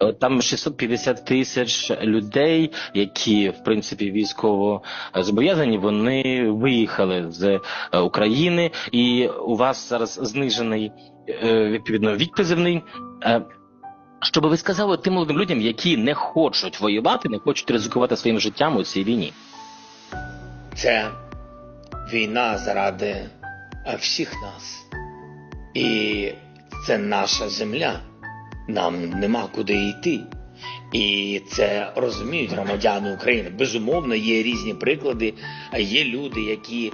Е, Там 650 тисяч людей, які в принципі військово е, зобов'язані, вони виїхали з е, України, і у вас зараз знижений відповідно вік призивний. Що би ви сказали тим молодим людям, які не хочуть воювати, не хочуть ризикувати своїм життям у цій війні? Це війна заради всіх нас. І це наша земля. Нам нема куди йти. І це розуміють громадяни України. Безумовно, є різні приклади. Є люди, які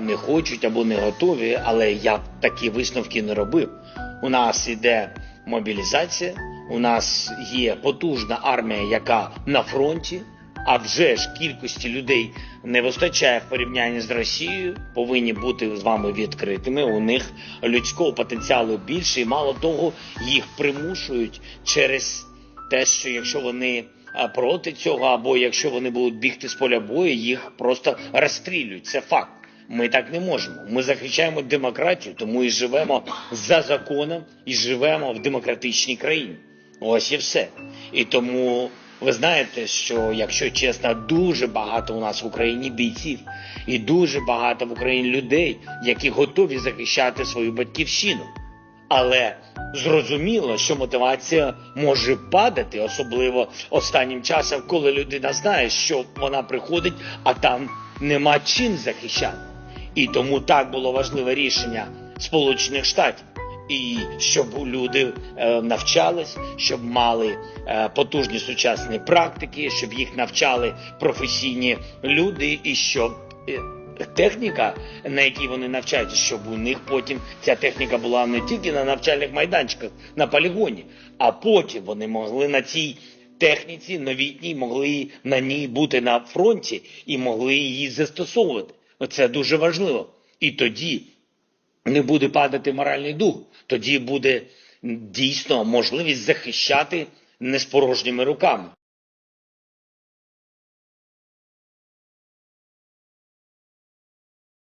не хочуть або не готові, але я такі висновки не робив. У нас іде мобілізація, у нас є потужна армія, яка на фронті. А вже ж кількості людей не вистачає в порівнянні з Росією. Повинні бути з вами відкритими. У них людського потенціалу більше, і мало того, їх примушують через те, що якщо вони проти цього, або якщо вони будуть бігти з поля бою, їх просто розстрілюють. Це факт. Ми так не можемо. Ми захищаємо демократію, тому і живемо за законом, і живемо в демократичній країні. Ось і все. І тому ви знаєте, що якщо чесно, дуже багато у нас в Україні бійців, і дуже багато в Україні людей, які готові захищати свою батьківщину. Але зрозуміло, що мотивація може падати, особливо останнім часом, коли людина знає, що вона приходить, а там нема чим захищати. І тому так було важливе рішення Сполучених Штатів. І щоб люди е, навчались, щоб мали е, потужні сучасні практики, щоб їх навчали професійні люди, і щоб е, техніка, на якій вони навчаються, щоб у них потім ця техніка була не тільки на навчальних майданчиках, на полігоні, а потім вони могли на цій техніці новітній, могли на ній бути на фронті і могли її застосовувати. Це дуже важливо. І тоді не буде падати моральний дух. Тоді буде дійсно можливість захищати не з порожніми руками.